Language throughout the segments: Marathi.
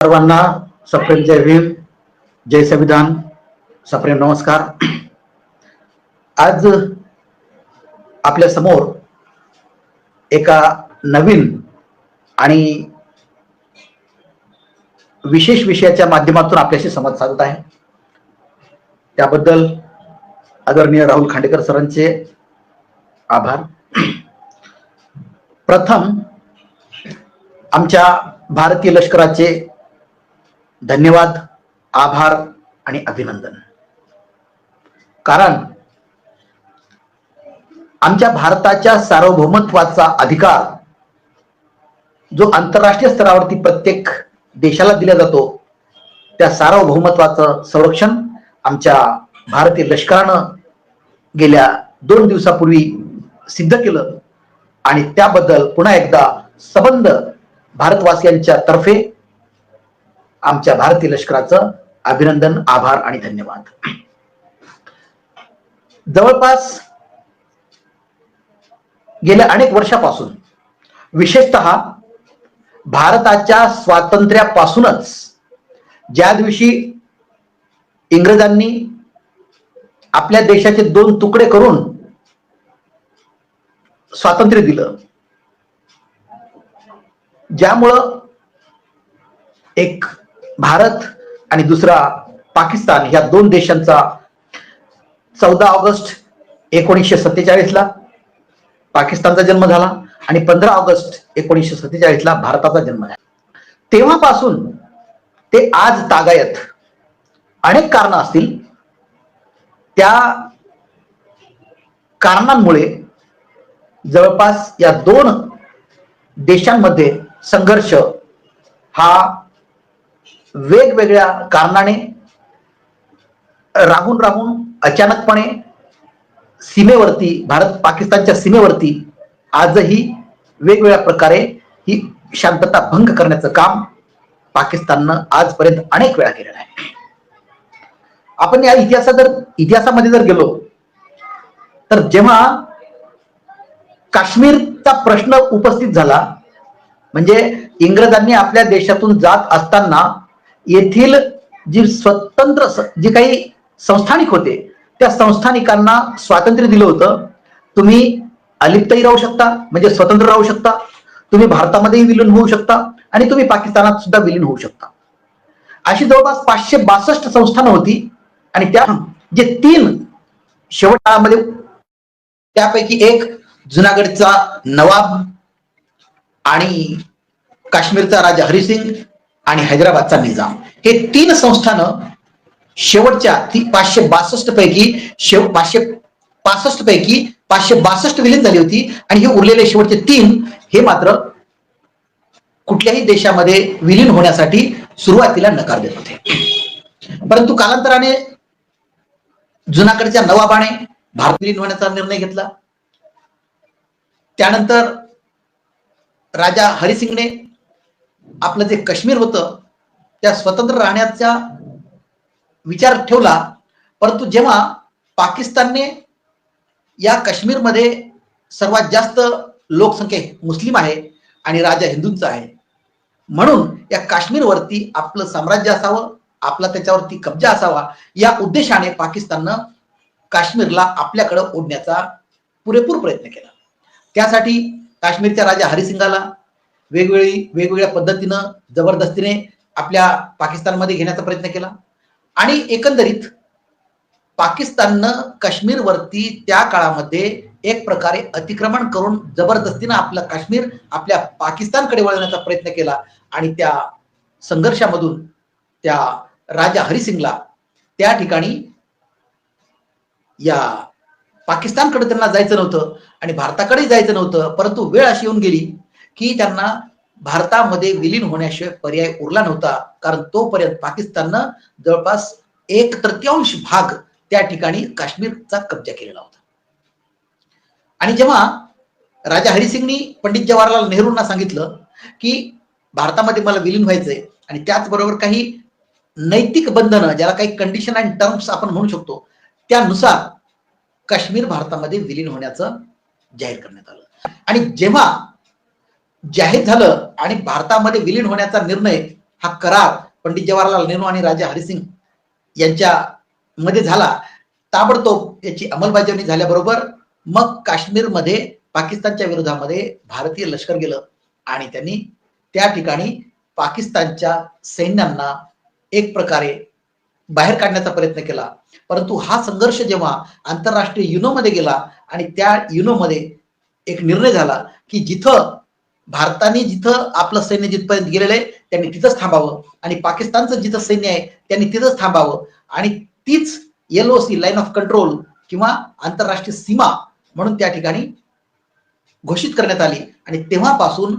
सर्वांना सप्रेम जय भीम जय संविधान. सप्रेम नमस्कार. आज आपल्यासमोर एका नवीन आणि विशेष विषयाच्या माध्यमातून आपल्याशी संवाद साधत आहे. त्याबद्दल आदरणीय राहुल खांडेकर सरांचे आभार. प्रथम आमच्या भारतीय लष्कराचे धन्यवाद आभार आणि अभिनंदन. कारण आमच्या भारताच्या सार्वभौमत्वाचा अधिकार जो आंतरराष्ट्रीय स्तरावरती प्रत्येक देशाला दिला जातो त्या सार्वभौमत्वाचं संरक्षण आमच्या भारतीय लष्करानं गेल्या दोन दिवसापूर्वी सिद्ध केलं आणि त्याबद्दल पुन्हा एकदा सबंध भारतवासियांच्या तर्फे आमच्या भारतीय लष्कराचं अभिनंदन आभार आणि धन्यवाद. जवळपास गेल्या अनेक वर्षापासून विशेषत भारताच्या स्वातंत्र्यापासूनच ज्या दिवशी इंग्रजांनी आपल्या देशाचे दोन तुकडे करून स्वातंत्र्य दिलं ज्यामुळं एक भारत आणि दुसरा पाकिस्तान ह्या दोन देशांचा चौदा ऑगस्ट एकोणीसशे सत्तेचाळीसला पाकिस्तानचा जन्म झाला आणि पंधरा ऑगस्ट एकोणीसशे सत्तेचाळीसला भारताचा जन्म झाला. तेव्हापासून ते आज तागायत अनेक कारण असतील. त्या कारणांमुळे जवळपास या दोन देशांमध्ये संघर्ष हा वेगवेगळ्या कारणाने राहून राहून अचानकपणे सीमेवरती भारत पाकिस्तानच्या सीमेवरती आजही वेगवेगळ्या प्रकारे ही शांतता भंग करण्याचं काम पाकिस्ताननं आजपर्यंत अनेक वेळा केलेलं आहे. आपण या इतिहासात जर इतिहासामध्ये जर गेलो तर जेव्हा काश्मीरचा प्रश्न उपस्थित झाला म्हणजे इंग्रजांनी आपल्या देशातून जात असताना येथील जी स्वतंत्र जे काही संस्थानिक होते त्या संस्थानिकांना स्वातंत्र्य दिलं होतं. तुम्ही अलिप्तही राहू शकता म्हणजे स्वतंत्र राहू शकता. तुम्ही भारतामध्येही विलीन होऊ शकता आणि तुम्ही पाकिस्तानात सुद्धा विलीन होऊ शकता. अशी जवळपास पाचशे बासष्ट संस्थानं होती आणि त्या जे तीन शेवट काळामध्ये त्यापैकी एक जुनागडचा नवाब आणि काश्मीरचा राजा हरिसिंग आणि हैदराबादचा निजाम. हे तीन संस्थानं शेवटच्या ती पाचशे बासष्ट पैकी शेव पाचशे पासष्ट पैकी पाचशे बासष्ट विलीन झाली होती आणि हे उरलेले शेवटचे तीन हे मात्र कुठल्याही देशामध्ये विलीन होण्यासाठी सुरुवातीला नकार देत होते. परंतु कालांतराने जुनाकडच्या नवाबाने भारत विलीन होण्याचा निर्णय घेतला. त्यानंतर राजा हरिसिंगने आपलं जे काश्मीर होतं त्या स्वतंत्र राहण्याचा विचार ठेवला. परंतु जेव्हा पाकिस्तानने या काश्मीरमध्ये सर्वात जास्त लोकसंख्या मुस्लिम आहे आणि राजा हिंदूंचा आहे म्हणून या काश्मीरवरती आपलं साम्राज्य असावं आपला त्याच्यावरती कब्जा असावा या उद्देशाने पाकिस्ताननं काश्मीरला आपल्याकडे ओढण्याचा पुरेपूर प्रयत्न केला. त्यासाठी काश्मीरच्या राजा हरिसिंगाला वेगवेगळी वेगवेगळ्या पद्धतीनं जबरदस्तीने आपल्या पाकिस्तानमध्ये घेण्याचा प्रयत्न केला. आणि एकंदरीत पाकिस्ताननं काश्मीरवरती त्या काळामध्ये एक प्रकारे अतिक्रमण करून जबरदस्तीनं आपलं काश्मीर आपल्या पाकिस्तानकडे वळवण्याचा प्रयत्न केला. आणि त्या संघर्षामधून त्या राजा हरिसिंगला त्या ठिकाणी या पाकिस्तानकडे त्यांना जायचं नव्हतं आणि भारताकडे जायचं नव्हतं. परंतु वेळ अशी येऊन गेली की त्यांना भारतामध्ये विलीन होण्याशिवाय पर्याय उरला नव्हता. कारण तोपर्यंत पाकिस्ताननं जवळपास एक तृतीयांश भाग त्या ठिकाणी काश्मीरचा कब्जा केलेला होता. आणि जेव्हा राजा हरिसिंगनी पंडित जवाहरलाल नेहरूंना सांगितलं की भारतामध्ये मला विलीन व्हायचंय आणि त्याचबरोबर काही नैतिक बंधनं ज्याला काही कंडिशन अँड टर्म्स आपण म्हणू शकतो त्यानुसार काश्मीर भारतामध्ये विलीन होण्याचं जाहीर करण्यात आलं. आणि जेव्हा जाहीर झालं आणि भारतामध्ये विलीन होण्याचा निर्णय हा करार पंडित जवाहरलाल नेहरू आणि राजा हरिसिंग यांच्या मध्ये झाला. ताबडतोब याची अंमलबजावणी झाल्याबरोबर मग काश्मीरमध्ये पाकिस्तानच्या विरोधामध्ये भारतीय लष्कर गेलं आणि त्यांनी त्या ठिकाणी पाकिस्तानच्या सैन्यांना एक प्रकारे बाहेर काढण्याचा प्रयत्न केला. परंतु हा संघर्ष जेव्हा आंतरराष्ट्रीय युनोमध्ये गेला आणि त्या युनोमध्ये एक निर्णय झाला की जिथं भारताने जिथं आपलं सैन्य जिथपर्यंत गेलेलं आहे त्यांनी तिथंच थांबावं. आणि पाकिस्तानचं जिथं सैन्य आहे त्यांनी तिथंच थांबावं. आणि तीच L C line of control किंवा आंतरराष्ट्रीय सीमा म्हणून त्या ठिकाणी घोषित करण्यात आली. आणि तेव्हापासून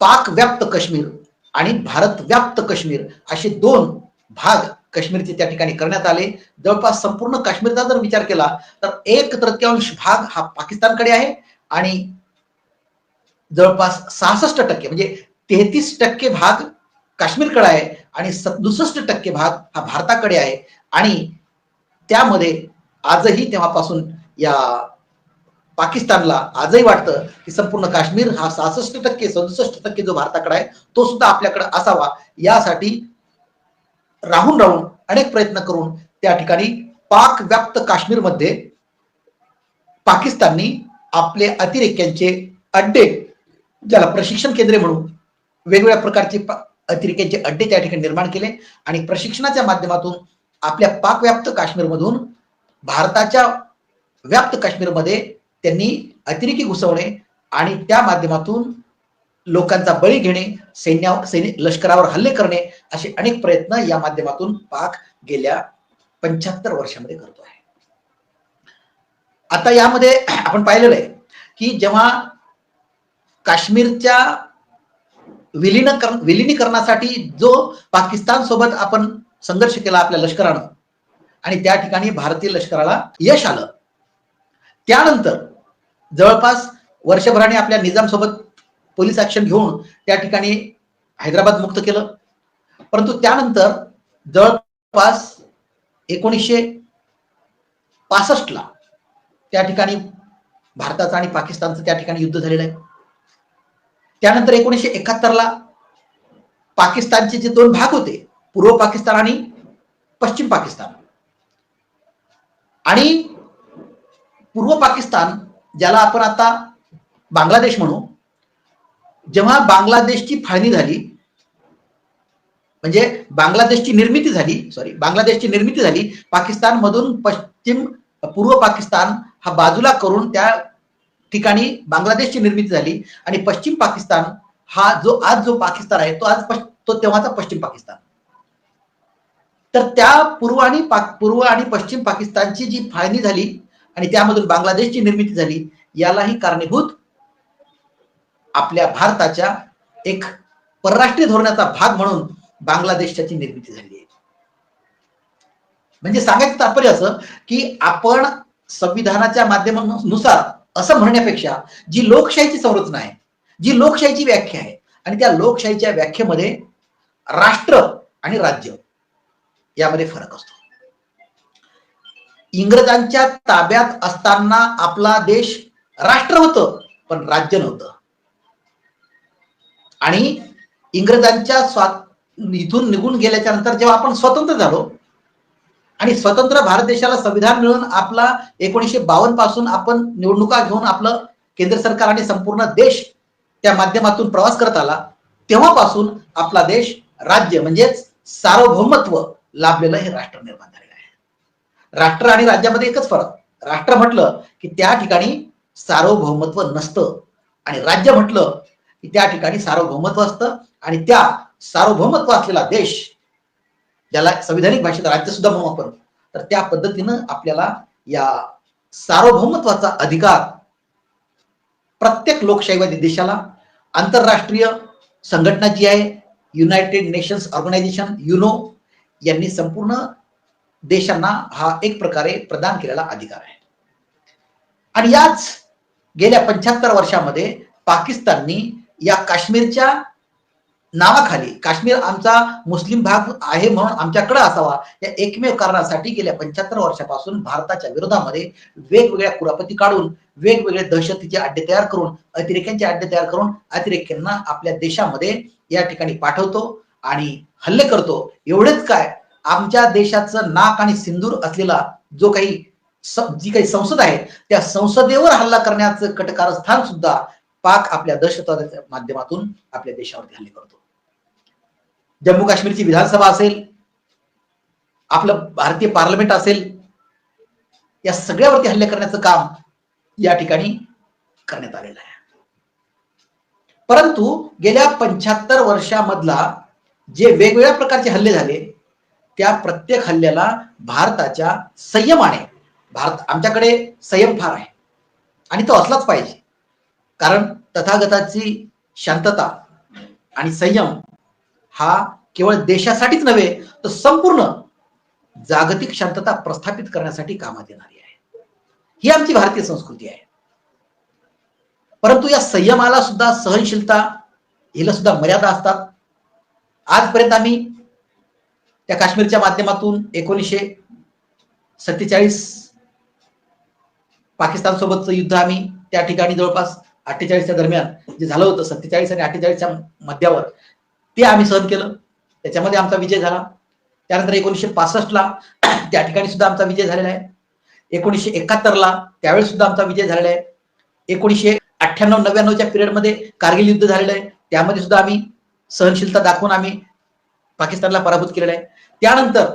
पाक व्याप्त काश्मीर आणि भारत व्याप्त काश्मीर असे दोन भाग काश्मीरचे त्या ठिकाणी करण्यात आले. जवळपास संपूर्ण काश्मीरचा जर विचार केला तर एक तृतीयांश भाग हा पाकिस्तानकडे आहे आणि जवळपास सहासष्ट टक्के म्हणजे तेहतीस टक्के भाग काश्मीरकडे आहे आणि सदुसष्ट टक्के भाग हा भारताकडे आहे. आणि त्यामध्ये आजही तेव्हापासून या पाकिस्तानला आजही वाटतं की संपूर्ण काश्मीर हा सहासष्ट टक्के सदुसष्ट टक्के जो भारताकडे आहे तो सुद्धा आपल्याकडे असावा. यासाठी राहून राहून अनेक प्रयत्न करून त्या ठिकाणी पाक व्याप्त काश्मीरमध्ये पाकिस्ताननी आपले अतिरेक्यांचे अड्डे ज्याला प्रशिक्षण केंद्रे म्हणून वेगवेगळ्या प्रकारचे अतिरेक्यांचे अड्डे त्या ठिकाणी निर्माण केले आणि प्रशिक्षणाच्या माध्यमातून आपल्या पाक व्याप्त काश्मीरमधून भारताच्या व्याप्त काश्मीरमध्ये त्यांनी अतिरेकी घुसवणे आणि त्या माध्यमातून लोकांचा बळी घेणे सैन्या सैनिक लष्करावर हल्ले करणे असे अनेक प्रयत्न या माध्यमातून पाक गेल्या पंच्याहत्तर वर्षामध्ये करतो आहे. आता यामध्ये आपण पाहिलेलं आहे की जेव्हा काश्मीरच्या विलीनकरण विलीनीकरणासाठी जो पाकिस्तान सोबत आपण संघर्ष केला आपल्या लष्करानं आणि त्या ठिकाणी भारतीय लष्कराला यश आलं. त्यानंतर जवळपास वर्षभराने आपल्या निजाम सोबत पोलीस ऍक्शन घेऊन त्या ठिकाणी हैदराबाद मुक्त केलं. परंतु त्यानंतर जवळपास एकोणीसशे पासष्टला त्या ठिकाणी भारताचं आणि पाकिस्तानचं त्या ठिकाणी युद्ध झालेलं आहे. त्यानंतर एकोणीसशे एकाहत्तरला पाकिस्तानचे जे दोन भाग होते पूर्व पाकिस्तान आणि पश्चिम पाकिस्तान. आणि पूर्व पाकिस्तान ज्याला आपण आता बांगलादेश म्हणू जेव्हा बांगलादेशची फाळणी झाली म्हणजे बांगलादेशची निर्मिती झाली सॉरी बांगलादेशची निर्मिती झाली पाकिस्तान मधून पश्चिम पूर्व पाकिस्तान हा बाजूला करून त्या ठिकाणी बांगलादेशची निर्मिती झाली आणि पश्चिम पाकिस्तान हा जो आज जो पाकिस्तान आहे तो आज तो तेव्हाचा पश्चिम पाकिस्तान. तर त्या पूर्व आणि पूर्व आणि पश्चिम पाकिस्तानची जी फाळणी झाली आणि त्यामधून बांगलादेशची निर्मिती झाली यालाही कारणीभूत आपल्या भारताच्या एक परराष्ट्रीय धोरणाचा भाग म्हणून बांगलादेशची निर्मिती झाली आहे. म्हणजे सांगायचं तात्पर्य असं की आपण संविधानाच्या माध्यमानुसार असं म्हणण्यापेक्षा जी लोकशाहीची संरचना आहे जी लोकशाहीची व्याख्या आहे आणि त्या लोकशाहीच्या व्याख्येमध्ये राष्ट्र आणि राज्य यामध्ये फरक असतो. इंग्रजांच्या ताब्यात असताना आपला देश राष्ट्र होतं पण राज्य नव्हतं. आणि इंग्रजांच्या स्वा इथून निघून गेल्याच्यानंतर जेव्हा आपण स्वतंत्र झालो आणि स्वतंत्र भारत देशाला संविधान मिळून आपला एकोणीशे बावन्नपासून आपण निवडणुका घेऊन आपलं केंद्र सरकार आणि संपूर्ण देश त्या माध्यमातून प्रवास करत आला तेव्हापासून आपला देश राज्य म्हणजेच सार्वभौमत्व लाभलेलं हे राष्ट्र निर्माण झालेलं आहे. राष्ट्र आणि राज्यामध्ये एकच फरक राष्ट्र म्हटलं की त्या ठिकाणी सार्वभौमत्व नसतं आणि राज्य म्हटलं की त्या ठिकाणी सार्वभौमत्व असतं आणि त्या सार्वभौमत्व असलेला देश ज्याला संविधानिक भाषेत राज्य सुद्धा म्हणू आपण तर त्या पद्धतीनं आपल्याला या सार्वभौमत्वाचा अधिकार प्रत्येक लोकशाहीवादी देशाला आंतरराष्ट्रीय संघटना जी आहे युनायटेड नेशन्स ऑर्गनायझेशन युनो यांनी संपूर्ण देशांना हा एक प्रकारे प्रदान केलेला अधिकार आहे. आणि याच गेल्या पंच्याहत्तर वर्षामध्ये पाकिस्ताननी या काश्मीरच्या नावाखाली. काश्मीर आमचा मुस्लिम भाग आहे म्हणून आमच्याकडे असावा. या एकमेव कारणासाठी गेल्या पंच्याहत्तर वर्षापासून भारताच्या विरोधामध्ये वेगवेगळ्या कुरापती काढून वेगवेगळे दहशतीचे अड्डे तयार करून अतिरेक्यांचे अड्डे तयार करून अतिरेक्यांना आपल्या देशामध्ये या ठिकाणी पाठवतो आणि हल्ले करतो. एवढेच काय आमच्या देशाचं नाक आणि सिंदूर असलेला जो काही जी काही संसद आहे त्या संसदेवर हल्ला करण्याचं कटकारस्थान सुद्धा पाक आपल्या दहशतवादाच्या माध्यमातून आपल्या देशावरती हल्ले करतो. जम्मू काश्मीरची विधानसभा असेल आपलं भारतीय पार्लमेंट असेल या सगळ्यावरती हल्ले करण्याचं काम या ठिकाणी करण्यात आलेलं आहे. परंतु गेल्या पंच्याहत्तर वर्षामधला जे वेगवेगळ्या प्रकारचे हल्ले झाले त्या प्रत्येक हल्ल्याला भारताच्या संयमाने भारत आमच्याकडे संयम फार आहे. आणि तो असलाच पाहिजे. कारण तथागताची शांतता आणि संयम हा केवळ देशासाठीच नव्हे तर संपूर्ण जागतिक शांतता प्रस्थापित करण्यासाठी कामात येणारी आहे. ही आमची भारतीय संस्कृती आहे. परंतु या संयमाला सुद्धा सहनशीलता हिला सुद्धा मर्यादा असतात. आजपर्यंत आम्ही त्या काश्मीरच्या माध्यमातून एकोणीसशे सत्तेचाळीस पाकिस्तान सोबतचं युद्ध आम्ही त्या ठिकाणी जवळपास अठ्ठेचाळीसच्या दरम्यान जे झालं होतं सत्तेचाळीस आणि अठ्ठेचाळीसच्या मध्यावर ते आम्ही सहन केलं. त्याच्यामध्ये आमचा विजय झाला. त्यानंतर एकोणीसशे पासष्टला त्या ठिकाणी सुद्धा आमचा विजय झालेला आहे. एकोणीसशे एकाहत्तरला त्यावेळेस सुद्धा आमचा विजय झालेला आहे. एकोणीसशे अठ्ठ्याण्णव नव्याण्णवच्या पिरियडमध्ये कारगिल युद्ध झालेलं आहे. त्यामध्ये सुद्धा आम्ही सहनशीलता दाखवून आम्ही पाकिस्तानला पराभूत केलेला आहे. त्यानंतर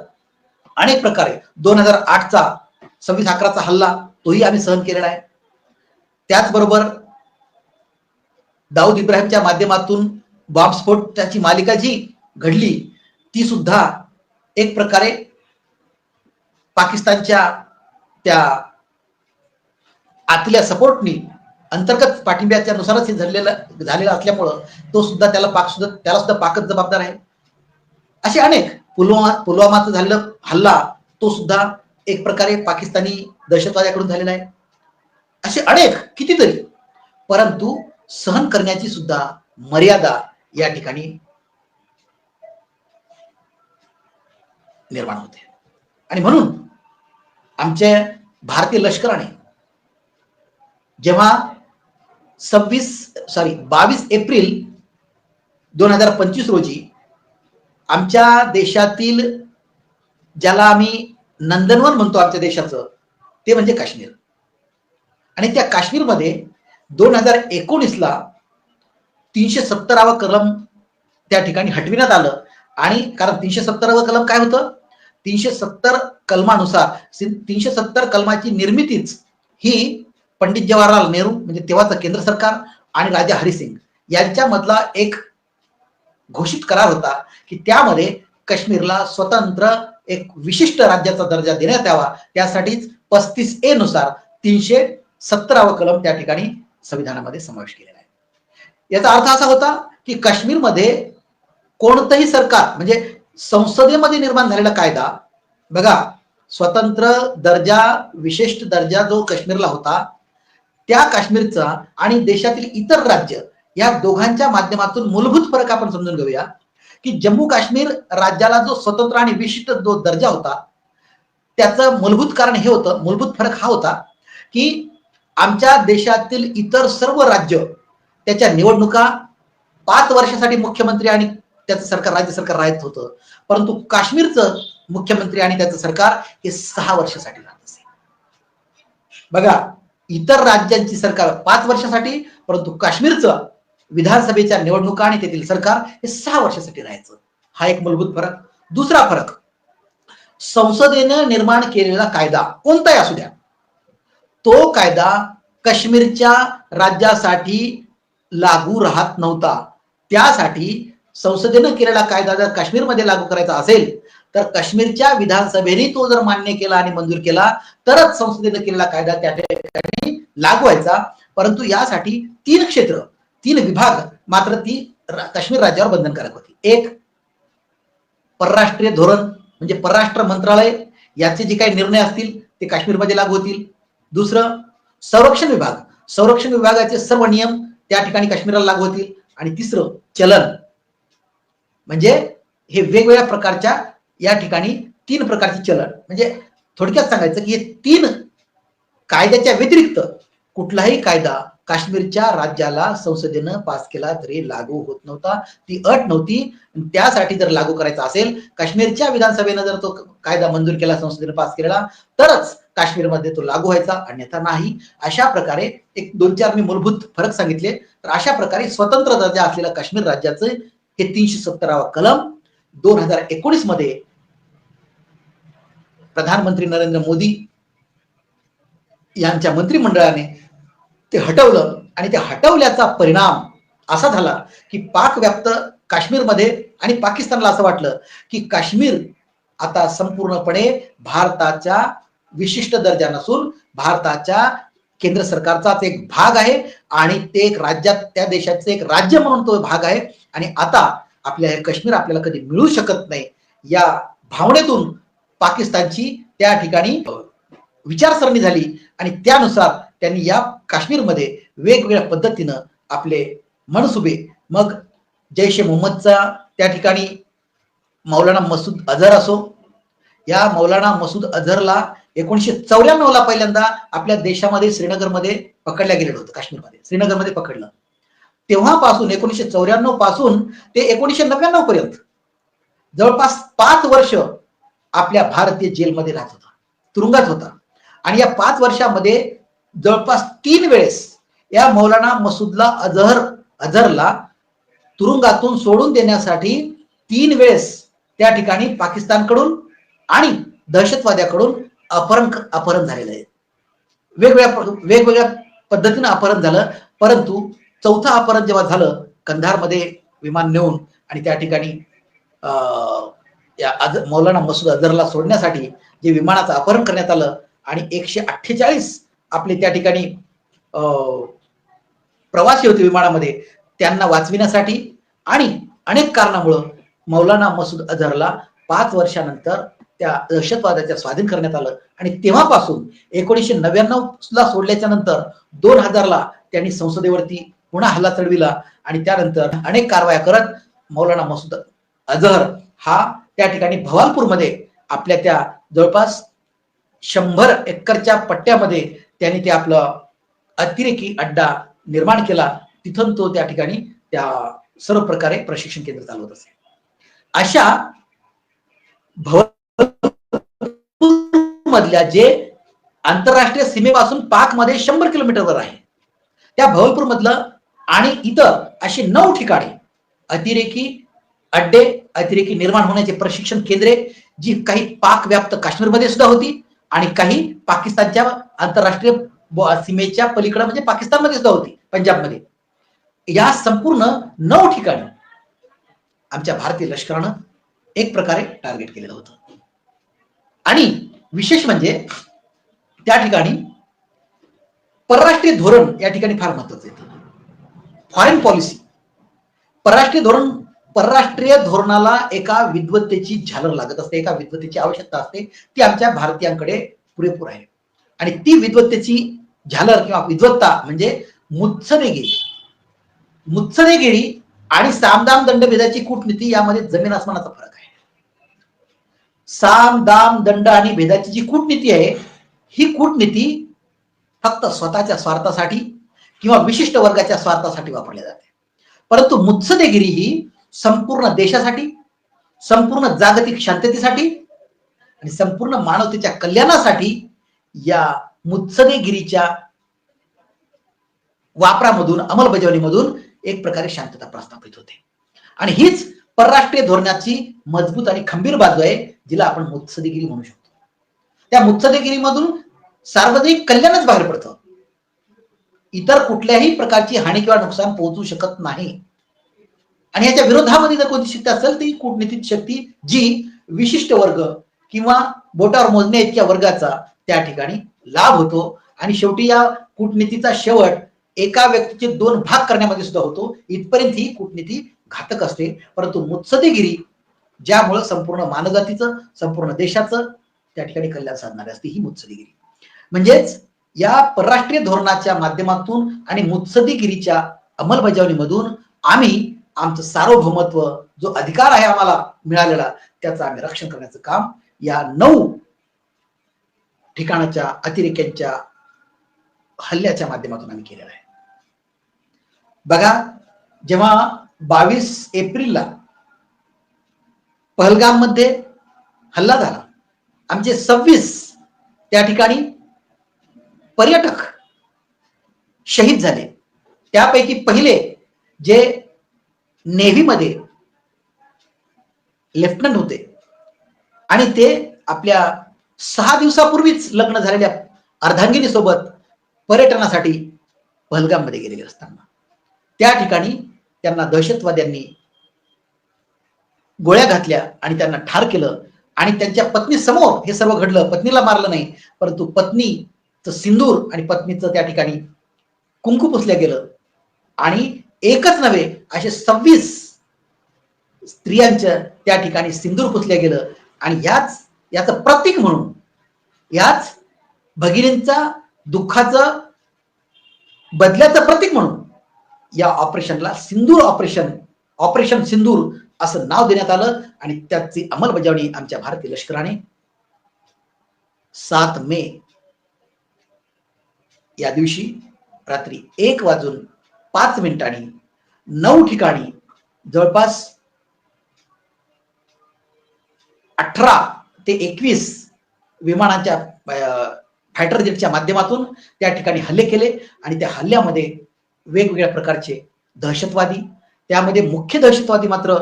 अनेक प्रकारे दोन हजार आठचा सव्वीस अकराचा हल्ला तोही आम्ही सहन केलेला आहे. त्याचबरोबर दाऊद इब्राहिमच्या माध्यमातून बॉम्बस्फोटाची मालिका जी घडली ती सुद्धा एक प्रकारे पाकिस्तानच्या त्या आतल्या सपोर्टनी अंतर्गत पाठिंब्याच्या नुसारच हे झालेलं झालेलं असल्यामुळं तो सुद्धा त्याला पाक सुद्धा त्याला सुद्धा पाकच जबाबदार आहे. असे अनेक पुलवामा पुलवामाचं झालेला हल्ला तो सुद्धा एक प्रकारे पाकिस्तानी दहशतवाद्याकडून झालेला आहे. असे अनेक कितीतरी परंतु सहन करण्याची सुद्धा मर्यादा या ठिकाणी निर्माण होते. आणि म्हणून आमच्या भारतीय लष्कराने जेव्हा सव्वीस सॉरी बावीस एप्रिल दोन हजार पंचवीस रोजी आमच्या देशातील ज्याला आम्ही नंदनवन म्हणतो आमच्या देशाचं ते म्हणजे काश्मीर. आणि त्या काश्मीरमध्ये दोन हजार एकोणीसला तीनशे सत्तरावं कलम त्या ठिकाणी हटविण्यात आलं. आणि कारण तीनशे सत्तरावं कलम काय होतं? तीनशे सत्तर कलमानुसार तीनशे सत्तर कलमाची निर्मितीच ही पंडित जवाहरलाल नेहरू म्हणजे तेव्हाचं केंद्र सरकार आणि राजा हरिसिंग यांच्यामधला एक घोषित करार होता की त्यामध्ये काश्मीरला स्वतंत्र एक विशिष्ट राज्याचा दर्जा देण्यात यावा. त्यासाठीच पस्तीस ए नुसार तीनशे सत्तरावं कलम त्या ठिकाणी संविधानामध्ये समावेश केलेला आहे. याचा अर्थ असा होता की काश्मीरमध्ये कोणतंही सरकार म्हणजे संसदेमध्ये निर्माण झालेला कायदा बघा स्वतंत्र दर्जा विशिष्ट दर्जा जो काश्मीरला होता त्या काश्मीरचा आणि देशातील इतर राज्य या दोघांच्या माध्यमातून मूलभूत फरक आपण समजून घेऊया की जम्मू काश्मीर राज्याला जो स्वतंत्र आणि विशिष्ट जो दर्जा होता त्याचं मूलभूत कारण हे होतं मूलभूत फरक हा होता की आमच्या देशातील इतर सर्व राज्य त्याच्या निवडणुका पाच वर्षासाठी मुख्यमंत्री आणि त्याचं सरकार राज्य सरकार राहत होतं. परंतु काश्मीरचं मुख्यमंत्री आणि त्याचं सरकार हे सहा वर्षासाठी राहत असे. बघा इतर राज्यांची सरकार पाच वर्षासाठी परंतु काश्मीरचं विधानसभेच्या निवडणुका आणि तेथील सरकार हे सहा वर्षासाठी राहायचं. हा एक मूलभूत फरक. दुसरा फरक संसदेनं निर्माण केलेला कायदा कोणताही असू द्या तो कायदा काश्मीरच्या राज्यासाठी लागू राहत नव्हता. त्यासाठी संसदेनं केलेला कायदा जर काश्मीरमध्ये लागू करायचा असेल तर काश्मीरच्या विधानसभेने तो जर मान्य केला आणि मंजूर केला तरच संसदेनं केलेला कायदा त्या ठिकाणी लागू व्हायचा. परंतु यासाठी तीन क्षेत्र तीन विभाग मात्र ती काश्मीर राज्यावर बंधनकारक होती. एक परराष्ट्रीय धोरण म्हणजे परराष्ट्र मंत्रालय याचे जे काही निर्णय असतील ते काश्मीरमध्ये लागू होतील. दुसरं संरक्षण विभाग. संरक्षण विभागाचे सर्व नियम त्या ठिकाणी काश्मीरला लागू होतील. आणि तिसरं चलन. म्हणजे हे वेगवेगळ्या प्रकारच्या या ठिकाणी तीन प्रकारचे चलन. म्हणजे थोडक्यात सांगायचं की हे तीन कायद्याच्या व्यतिरिक्त कुठलाही कायदा काश्मीरच्या राज्याला संसदेनं पास केला तरी लागू होत नव्हता. ती अट नव्हती. त्यासाठी जर लागू करायचा असेल काश्मीरच्या विधानसभेनं जर तो कायदा मंजूर केला संसदेनं पास केलेला तरच काश्मीरमध्ये तो लागू व्हायचा अन्यथा नाही. अशा प्रकारे एक दोन चार मी मूलभूत फरक सांगितले. तर अशा प्रकारे स्वतंत्र दर्जा असलेल्या काश्मीर राज्याचं हे तीनशे सत्तरावा कलम दोन हजार एकोणीसमध्ये प्रधानमंत्री नरेंद्र मोदी यांच्या मंत्रिमंडळाने ते हटवलं आणि ते हटवल्याचा परिणाम असा झाला की पाक व्याप्त काश्मीरमध्ये आणि पाकिस्तानला असं वाटलं की काश्मीर आता संपूर्णपणे भारताच्या विशिष्ट दर्जा नसून भारताच्या केंद्र सरकारचाच एक भाग आहे आणि ते एक राज्यात त्या देशाचे एक राज्य म्हणून तो भाग आहे. आणि आता आपल्या हे काश्मीर आपल्याला कधी मिळू शकत नाही या भावनेतून पाकिस्तानची त्या ठिकाणी विचारसरणी झाली. आणि त्यानुसार त्यांनी या काश्मीरमध्ये वेगवेगळ्या पद्धतीनं आपले मनसुबे मग जैश ए मोहम्मदचा त्या ठिकाणी मौलाना मसूद अझहर असो या मौलाना मसूद अझहरला एकोणीशे चौऱ्याण्णव ला पहिल्यांदा आपल्या देशामध्ये श्रीनगरमध्ये पकडल्या गेलेलं होतं काश्मीरमध्ये. श्रीनगरमध्ये पकडलं. तेव्हापासून एकोणीशे चौऱ्याण्णवपासून ते एकोणीशे नव्याण्णव पर्यंत जवळपास पाच वर्ष आपल्या भारतीय जेलमध्ये राहत होता तुरुंगात होता. आणि या पाच वर्षामध्ये जवळपास तीन वेळेस या मौलाना मसूदला अझहर अझरला तुरुंगातून सोडून देण्यासाठी तीन वेळेस त्या ठिकाणी पाकिस्तानकडून आणि दहशतवाद्याकडून अपहरण अपहरण झालेलं आहे. वेगवेगळ्या वेगवेगळ्या पद्धतीनं अपहरण झालं. परंतु चौथा अपहरण जेव्हा झालं कंधारमध्ये विमान नेऊन आणि त्या ठिकाणी या मौलाना मसूद अझरला सोडण्यासाठी जे विमानाचं अपहरण करण्यात आलं आणि एकशे अठ्ठेचाळीस आपले त्या ठिकाणी प्रवासी होते विमानामध्ये त्यांना वाचविण्यासाठी आणि अनेक कारणामुळं मौलाना मसूद अझहरला पाच वर्षानंतर त्या दहशतवादाच्या स्वाधीन करण्यात आलं. आणि तेव्हापासून एकोणीसशे नव्याण्णव ला सोडल्याच्या नंतर दोन हजारला त्यांनी संसदेवरती पुन्हा हल्ला चढविला आणि त्यानंतर अनेक कारवाया करत मौलाना मसूद अझहर हा त्या ठिकाणी भवालपूरमध्ये आपल्या त्या जवळपास शंभर एकरच्या पट्ट्यामध्ये त्यांनी ते आपलं अतिरेकी अड्डा निर्माण केला. तिथून तो त्या ठिकाणी त्या सर्व प्रकारे प्रशिक्षण केंद्र चालवत असे. अशा मधल्या जे आंतरराष्ट्रीय सीमेपासून पाकमध्ये शंभर किलोमीटरवर आहे त्या भवलपूर मधलं आणि इतर अशी नऊ ठिकाणी अतिरेकी अड्डे अतिरेकी निर्माण होण्याचे प्रशिक्षण केंद्रे जी काही पाक व्याप्त काश्मीरमध्ये सुद्धा होती आणि काही पाकिस्तानच्या आंतरराष्ट्रीय सीमेच्या पलीकडे म्हणजे पाकिस्तानमध्ये सुद्धा होती पंजाबमध्ये. या संपूर्ण नऊ ठिकाणी आमच्या भारतीय लष्करानं एक प्रकारे टार्गेट केलेलं होतं. आणि विशेष म्हणजे त्या ठिकाणी परराष्ट्रीय धोरण या ठिकाणी फार महत्वाचं येतं फॉरेन पॉलिसी परराष्ट्रीय धोरण परराष्ट्रीय धोरणाला एका विद्वत्तेची झालर लागत असते एका विद्वत्तेची आवश्यकता असते ती आमच्या भारतीयांकडे पुरेपूर आहे. आणि ती विद्वत्तेची झालर किंवा विद्वत्ता म्हणजे मुत्सदेगिरी मुत्सदेगिरी आणि सामदाम दंडभेदाची कूटनीती यामध्ये जमीन आसमानाचा फरक आहे. साम दाम दंड आणि भेदाची जी कूटनीती आहे ही कूटनीती फक्त स्वतःच्या स्वार्थासाठी किंवा विशिष्ट वर्गाच्या स्वार्थासाठी वापरली जाते. परंतु मुत्सदेगिरी ही संपूर्ण देशासाठी संपूर्ण जागतिक शांततेसाठी आणि संपूर्ण मानवतेच्या कल्याणासाठी या मुत्सदेगिरीच्या वापरामधून अंमलबजावणीमधून एक प्रकारे शांतता प्रस्थापित होते. आणि हीच परराष्ट्रीय धोरणाची मजबूत आणि खंबीर बाजू आहे जिला आपण मुत्सदेगिरी म्हणू शकतो. त्या मुत्सदेगिरीमधून सार्वजनिक कल्याणच बाहेर पडतं. इतर कुठल्याही प्रकारची हानी किंवा नुकसान पोहोचू शकत नाही. आणि याच्या विरोधामध्ये जर कोणती शक्ती असेल ती कूटनीतिक शक्ती जी विशिष्ट वर्ग किंवा बोटावर मोजण्या इतक्या वर्गाचा त्या ठिकाणी लाभ होतो. आणि शेवटी या कूटनीतीचा शेवट एका व्यक्तीचे दोन भाग करण्यामध्ये सुद्धा होतो. इथपर्यंत ही कूटनीती घातक असते. परंतु मुत्सदेगिरी ज्यामुळं संपूर्ण मानवजातीचं संपूर्ण देशाचं त्या ठिकाणी कल्याण साधणारी असते ही मुत्सदेगिरी म्हणजेच या परराष्ट्रीय धोरणाच्या माध्यमातून आणि मुत्सदीगिरीच्या अंमलबजावणीमधून आम्ही आमचं सार्वभौमत्व जो अधिकार आहे आम्हाला मिळालेला त्याचं आम्ही रक्षण करण्याचं काम या नऊ ठिकाणाच्या अतिरेक्यांच्या हल्ल्याच्या माध्यमातून आम्ही केलेलं आहे. बघा जेव्हा बावीस एप्रिलला पहलगाममध्ये हल्ला झाला आमचे सव्वीस त्या ठिकाणी पर्यटक शहीद झाले. त्यापैकी पहिले जे नेव्हीमध्ये लेफ्टनंट होते. आणि ते आपल्या सहा दिवसापूर्वीच लग्न झालेल्या अर्धांगिनी सोबत पर्यटनासाठी पहलगाममध्ये गेलेले असताना. त्या ठिकाणी त्यांना दहशतवाद्यांनी गोळ्या घातल्या आणि त्यांना ठार केलं. आणि त्यांच्या पत्नी समोर हे सर्व घडलं. पत्नीला मारलं नाही परंतु पत्नीचं सिंदूर आणि पत्नीचं त्या ठिकाणी कुंकू पुसल्या गेलं. आणि एकच नव्हे असे सव्वीस स्त्रियांच्या त्या ठिकाणी सिंदूर पुसल्या गेलं. आणि याच याचं प्रतीक म्हणून याच भगिनींचा दुःखाचं बदल्याचं प्रतीक म्हणून या ऑपरेशनला सिंदूर ऑपरेशन ऑपरेशन सिंदूर असं नाव देण्यात आलं. आणि त्याची अंमलबजावणी आमच्या भारतीय लष्कराने सात मे या दिवशी रात्री एक वाजून पाच मिनिटांनी नऊ ठिकाणी जवळपास अठरा ते एकवीस विमानांच्या फायटर जेटच्या माध्यमातून त्या ठिकाणी हल्ले केले आणि त्या हल्ल्यामध्ये वेगवेगळ्या प्रकारचे दहशतवादी त्यामध्ये मुख्य दहशतवादी मात्र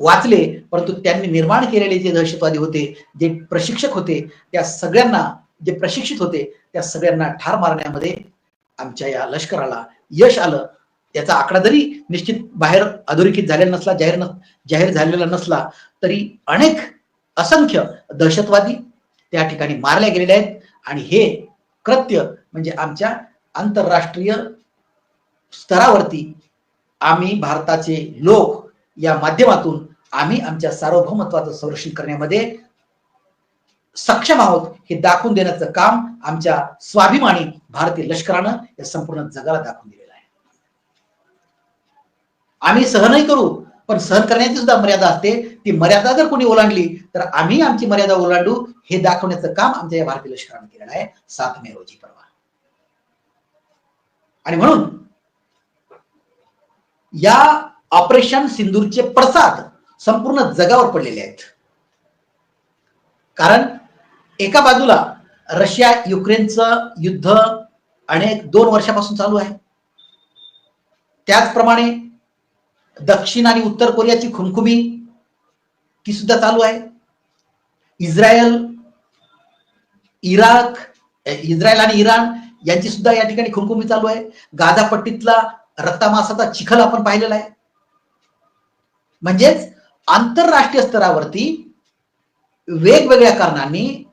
वाचले परंतु त्यांनी निर्माण केलेले जे दहशतवादी होते जे प्रशिक्षक होते त्या सगळ्यांना जे प्रशिक्षित होते त्या सगळ्यांना ठार मारण्यामध्ये आमच्या या लष्कराला यश आलं याचा आकडा जरी निश्चित बाहेर अधोरेखित झालेला नसला जाहीर न जाहीर झालेला नसला तरी अनेक असंख्य दहशतवादी त्या ठिकाणी मारल्या गेलेले आहेत. आणि हे कृत्य म्हणजे आमच्या आंतरराष्ट्रीय स्तरावरती आम्ही भारताचे लोक या माध्यमातून आम्ही आमच्या सार्वभौमत्वाचं संरक्षण करण्यामध्ये सक्षम आहोत हे दाखवून देण्याचं काम आमच्या स्वाभिमानी भारतीय लष्करानं या संपूर्ण जगाला दाखवून दिलेलं आहे. आम्ही सहनही करू पण सहन करण्याची सुद्धा मर्यादा असते. ती मर्यादा जर कोणी ओलांडली तर आम्ही आमची मर्यादा ओलांडू हे दाखवण्याचं काम आमच्या या भारतीय लष्करानं केलेलं आहे. सात मे रोजी परवा. आणि म्हणून या ऑपरेशन सिंदूरचे प्रसाद संपूर्ण जगावर पडलेले आहेत. कारण एका बाजूला रशिया युक्रेनचं युद्ध अनेक दोन वर्षापासून चालू आहे. त्याचप्रमाणे दक्षिण आणि उत्तर कोरियाची खुमखुमी ती सुद्धा चालू आहे. इस्रायल इराक इस्रायल आणि इराण यांची सुद्धा या ठिकाणी खुमखुमी चालू आहे. गाझा पट्टीतला रक्तामासाचा चिखल आपण पाहिलेला आहे. म्हणजेच आंतरराष्ट्रीय स्तरावरती वेगवेगळ्या कारणांनी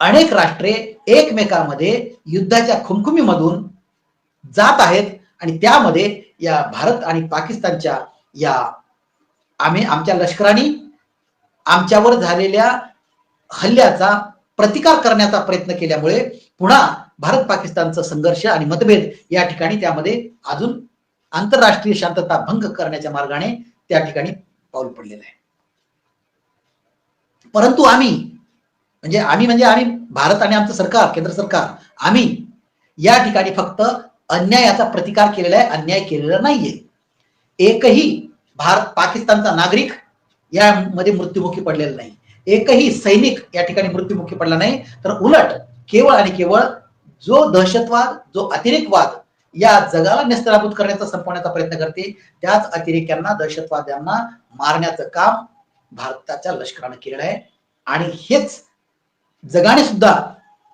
अनेक राष्ट्रे एकमेकांमध्ये युद्धाच्या खुमखुमीमधून जात आहेत आणि त्यामध्ये या भारत आणि पाकिस्तानच्या या आम्ही आमच्या लष्कराने आमच्यावर झालेल्या हल्ल्याचा प्रतिकार करण्याचा प्रयत्न केल्यामुळे पुन्हा भारत पाकिस्तानचा संघर्ष आणि मतभेद या ठिकाणी त्यामध्ये अजून आंतरराष्ट्रीय शांतता भंग करण्याच्या मार्गाने त्या ठिकाणी पाऊल पडलेलं आहे. परंतु आम्ही म्हणजे आम्ही म्हणजे आम्ही भारत आणि आमचं सरकार केंद्र सरकार आम्ही या ठिकाणी फक्त अन्यायाचा प्रतिकार केलेला आहे अन्याय केलेला नाहीये. एकही भारत पाकिस्तानचा नागरिक यामध्ये मृत्युमुखी पडलेला नाही. एकही सैनिक या ठिकाणी मृत्युमुखी पडला नाही. तर उलट केवळ आणि केवळ जो दहशतवाद जो अतिरेकवाद या जगाला नेस्तराभूत करण्याचा संपवण्याचा प्रयत्न करते त्याच अतिरेक्यांना दहशतवाद्यांना मारण्याचं काम भारताच्या लष्करानं केलेलं आहे. आणि हेच जगाने सुद्धा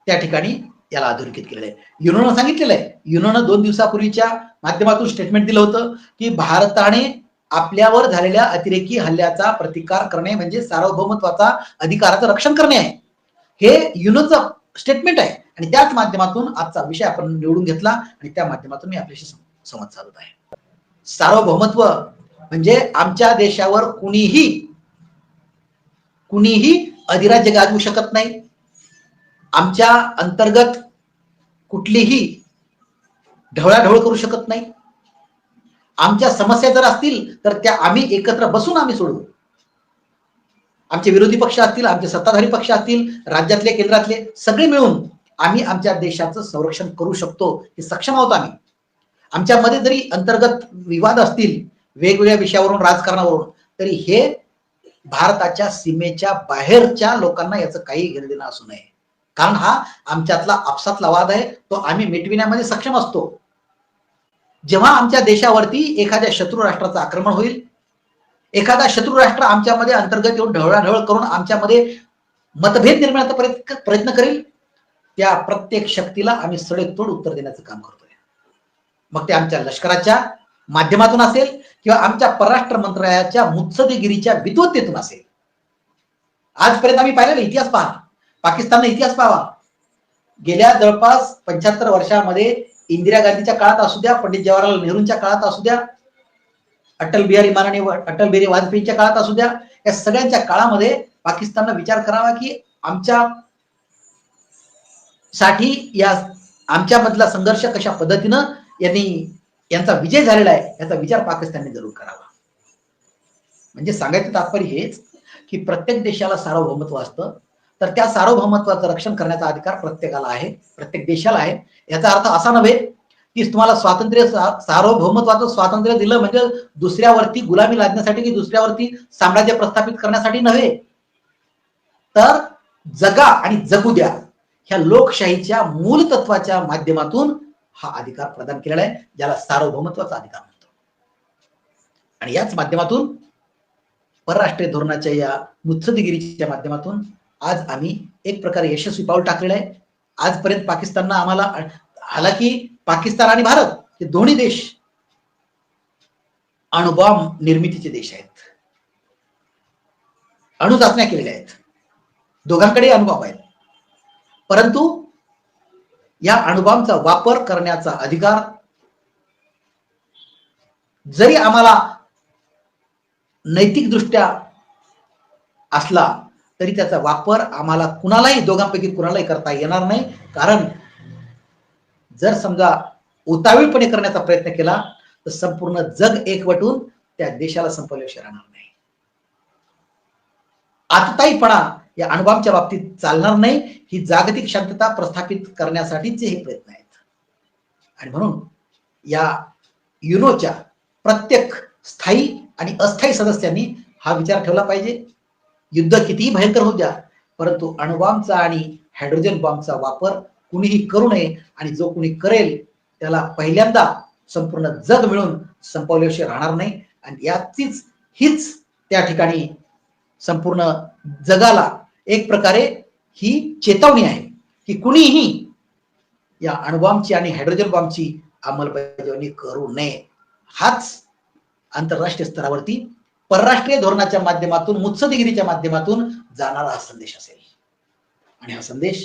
त्या ठिकाणी याला अधोरेखित केलेलं आहे. युनोनं सांगितलेलं आहे. युनोनं दोन दिवसापूर्वीच्या माध्यमातून स्टेटमेंट दिलं होतं की भारताने आपल्यावर झालेल्या अतिरेकी हल्ल्याचा प्रतिकार करणे म्हणजे सार्वभौमत्वाचा अधिकाराचं रक्षण करणे आहे. हे युनोचं स्टेटमेंट आहे. आणि त्याच माध्यमातून आजचा विषय आपण निवडून घेतला आणि त्या माध्यमातून मी आपल्याशी संवाद साधत आहे. सार्वभौमत्व म्हणजे आमच्या देशावर कुणीही कुणीही अधिराज्य गाजवू शकत नाही. आमच्या अंतर्गत कुठलीही ढवळाढवळ करू शकत नाही. आमच्या समस्या जर असतील तर त्या आम्ही एकत्र बसून आम्ही सोडवू. आमचे विरोधी पक्ष असतील आमचे सत्ताधारी पक्ष असतील राज्यातले केंद्रातले सगळे मिळून आम्ही आमच्या देशाचं संरक्षण करू शकतो हे सक्षम आहोत आम्ही. आमच्यामध्ये जरी अंतर्गत विवाद असतील वेगवेगळ्या विषयावरून राजकारणावरून तरी हे भारताच्या सीमेच्या बाहेरच्या लोकांना याचं काही घेणं देणं असू नये. कारण हा आमच्यातला आपसातला वाद आहे तो आम्ही मिटविण्यामध्ये सक्षम असतो. जेव्हा आमच्या देशावरती एखाद्या शत्रू राष्ट्राचं आक्रमण होईल एखादा शत्रू राष्ट्र आमच्यामध्ये अंतर्गत येऊन ढवळाढवळ करून आमच्यामध्ये मतभेद निर्माणाचा प्रयत्न प्रयत्न करेल त्या प्रत्येक शक्तीला आम्ही सडेतोड उत्तर देण्याचं काम करतोय. मग ते आमच्या लष्कराच्या माध्यमातून असेल किंवा आमच्या परराष्ट्र मंत्रालयाच्या मुत्सदेगिरीच्या विद्वत्तेतून असेल. आजपर्यंत आम्ही पाहिलेला इतिहास पहा पाकिस्तानने इतिहास पाहावा. गेल्या जवळपास पंच्याहत्तर वर्षामध्ये इंदिरा गांधीच्या काळात असू द्या पंडित जवाहरलाल नेहरूंच्या काळात असू द्या अटल बिहारी महाराणी अटल बिहारी वाजपेयीच्या काळात असू द्या या सगळ्यांच्या काळामध्ये पाकिस्ताननं विचार करावा की आमच्या साठी या आमच्यामधला संघर्ष कशा पद्धतीनं यांनी यांचा विजय झालेला आहे याचा विचार पाकिस्तानने जरूर करावा. म्हणजे सांगायचं तात्पर्य हेच की प्रत्येक देशाला सार्वभौमत्व असतं. तर त्या सार्वभौमत्वाचं रक्षण करण्याचा अधिकार प्रत्येकाला आहे प्रत्येक देशाला आहे. याचा अर्थ असा नव्हे की तुम्हाला स्वातंत्र्य सार्वभौमत्वाचं स्वातंत्र्य दिलं म्हणजे दुसऱ्यावरती गुलामी लादण्यासाठी की दुसऱ्यावरती साम्राज्य प्रस्थापित करण्यासाठी नव्हे. तर जगा आणि जगू द्या. ह्या लोकशाहीच्या मूल तत्वाच्या माध्यमातून हा अधिकार प्रदान केलेला आहे ज्याला सार्वभौमत्वाचा अधिकार म्हणतो. आणि याच माध्यमातून परराष्ट्रीय धोरणाच्या या मुत्सदीगिरीच्या माध्यमातून आज आम्ही एक प्रकारे यशस्वी पाऊल टाकलेलं आहे. आजपर्यंत पाकिस्ताननं आम्हाला हालाकी पाकिस्तान आणि भारत हे दोन्ही देश अणुबॉम्ब निर्मितीचे देश आहेत. अणु चाचण्या केलेल्या आहेत. दोघांकडे अनुभव आहेत. परंतु या अणुबॉम्बचा वापर करण्याचा अधिकार जरी आम्हाला नैतिकदृष्ट्या असला तरी त्याचा वापर आम्हाला कुणालाही दोघांपैकी कुणालाही करता येणार नाही. कारण जर समजा उतावीळपणे करण्याचा प्रयत्न केला तर संपूर्ण जग एकवटून त्या देशाला संपवल्याशिवाय राहणार नाही. आतताईपणा या अणुबामच्या बाबतीत चालणार नाही. ही जागतिक शांतता प्रस्थापित करण्यासाठीचे हे प्रयत्न आहेत. आणि म्हणून या युनोच्या प्रत्येक स्थायी आणि अस्थायी सदस्यांनी हा विचार ठेवला पाहिजे. युद्ध कितीही भयंकर होत्या द्या परंतु अणुबॉम्बचा आणि हायड्रोजन बॉम्बचा वापर कुणीही करू नये आणि जो कुणी करेल त्याला पहिल्यांदा संपूर्ण जग मिळून संपवल्याशिवाय राहणार नाही. आणि याचीच हीच त्या ठिकाणी संपूर्ण जगाला एक प्रकारे ही चेतावणी आहे की कुणीही या अणुबॉम्बची आणि हायड्रोजन बॉम्बची अंमलबजावणी करू नये. हाच आंतरराष्ट्रीय स्तरावरती परराष्ट्रीय धोरणाच्या माध्यमातून मुत्सदगिरीच्या माध्यमातून जाणारा हा संदेश असेल. आणि हा संदेश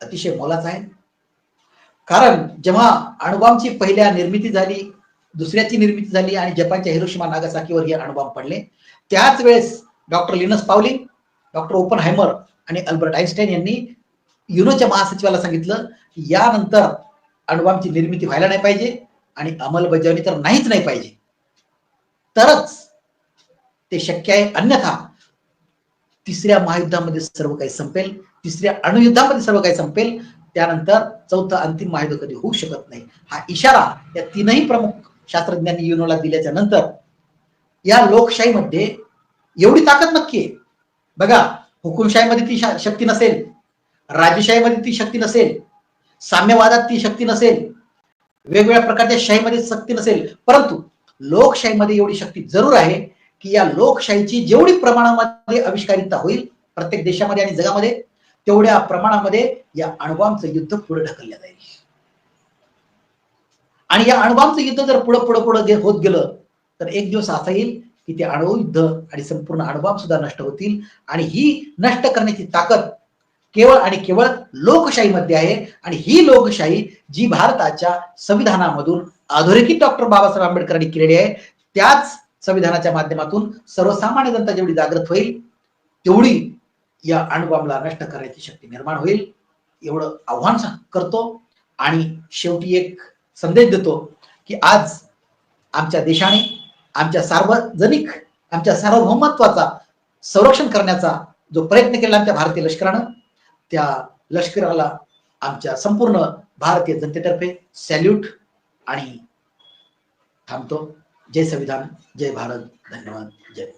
अतिशय मोलाचा आहे. कारण जेव्हा अणुबॉम्बची पहिल्या निर्मिती झाली दुसऱ्याची निर्मिती झाली आणि जपानच्या हिरोशिमा नागासाकीवर हे अणुबॉम्ब पडले त्याच वेळेस doctor Linus Pauling doctor Oppenheimer आणि अल्बर्ट आईन्स्टाईन यांनी युनोच्या महासचिवाला सांगितलं यानंतर अणुबॉम्बची निर्मिती व्हायला नाही पाहिजे आणि अंमलबजावणी तर नाहीच नाही पाहिजे. तरच ते शक्य आहे. अन्यथा तिसऱ्या महायुद्धामध्ये सर्व काही संपेल. तिसऱ्या अणुयुद्धामध्ये सर्व काही संपेल. त्यानंतर चौथं अंतिम महायुद्ध कधी होऊ शकत नाही. हा इशारा या तीनही प्रमुख शास्त्रज्ञांनी युनोला दिल्याच्या नंतर या लोकशाहीमध्ये एवढी ताकद नक्की आहे. बघा हुकुमशाहीमध्ये ती शक्ती नसेल. राज्यशाहीमध्ये ती शक्ती नसेल. साम्यवादात ती शक्ती नसेल. वेगवेगळ्या प्रकारच्या शाहीमध्ये शक्ती नसेल. परंतु लोकशाहीमध्ये एवढी शक्ती जरूर आहे. की या लोकशाहीची जेवढी प्रमाणामध्ये आविष्कारिता होईल प्रत्येक देशामध्ये आणि जगामध्ये तेवढ्या प्रमाणामध्ये या अणुबॉम्बचं युद्ध पुढे ढकललं जाईल. आणि या अणुबॉम्बचं युद्ध जर पुढे पुढे पुढे होत गेलं तर एक दिवस असा येईल की ते अणुयुद्ध आणि संपूर्ण अणुबॉम्ब सुद्धा नष्ट होतील. आणि ही नष्ट करण्याची ताकद केवळ आणि केवळ लोकशाहीमध्ये आहे. आणि ही लोकशाही जी भारताच्या संविधानामधून अधोरेखित डॉक्टर बाबासाहेब आंबेडकरांनी केलेली आहे त्याच संविधानाच्या माध्यमातून सर्वसामान्य जनता जेवढी जागृत होईल तेवढी या अणुबॉम्बला नष्ट करण्याची शक्ती निर्माण होईल. एवढं आव्हान करतो आणि शेवटी एक संदेश देतो की आज आमच्या देशाने आमच्या सार्वजनिक आमच्या सार्वभौमत्वाचा संरक्षण करण्याचा जो प्रयत्न केला आमच्या भारतीय लष्करानं त्या लष्कराला आमच्या संपूर्ण भारतीय जनतेतर्फे सॅल्यूट आणि थांबतो. जय संविधान जय भारत धन्यवाद जय